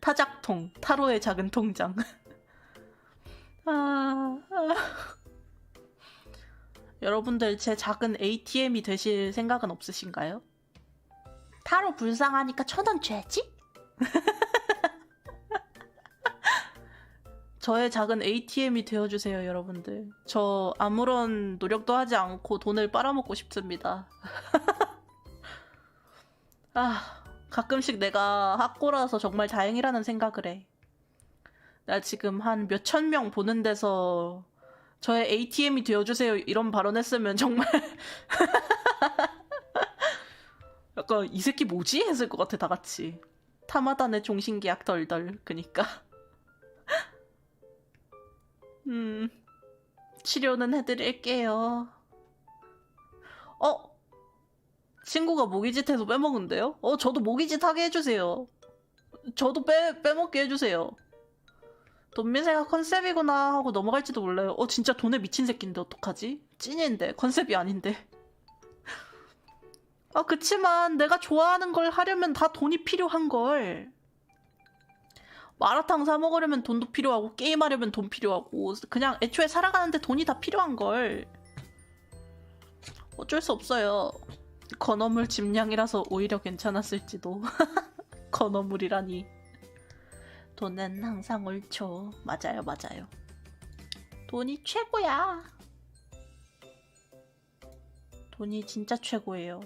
타작통, 타로의 작은 통장. 아, 아. 여러분들 제 작은 ATM이 되실 생각은 없으신가요? 타로 불쌍하니까 천원 줘야지? 저의 작은 ATM이 되어주세요, 여러분들. 저 아무런 노력도 하지 않고 돈을 빨아먹고 싶습니다. 아, 가끔씩 내가 학고라서 정말 다행이라는 생각을 해. 나 지금 한 몇 천 명 보는 데서 저의 ATM이 되어주세요 이런 발언 했으면 정말 약간 이 새끼 뭐지? 했을 것 같아 다 같이 타마단의 종신계약 덜덜 그니까 음 치료는 해드릴게요 어? 친구가 모기짓 해서 빼먹은데요? 어 저도 모기짓 하게 해주세요 저도 빼, 빼먹게 해주세요 돈 미세가 컨셉이구나 하고 넘어갈지도 몰라요. 어, 진짜 돈에 미친 새끼인데 어떡하지? 찐인데, 컨셉이 아닌데. 아, 그치만 내가 좋아하는 걸 하려면 다 돈이 필요한걸. 마라탕 사 먹으려면 돈도 필요하고, 게임하려면 돈 필요하고, 그냥 애초에 살아가는데 돈이 다 필요한걸. 어쩔 수 없어요. 건어물 집량이라서 오히려 괜찮았을지도. 건어물이라니. 돈은 항상 옳죠. 맞아요, 맞아요. 돈이 최고야. 돈이 진짜 최고예요.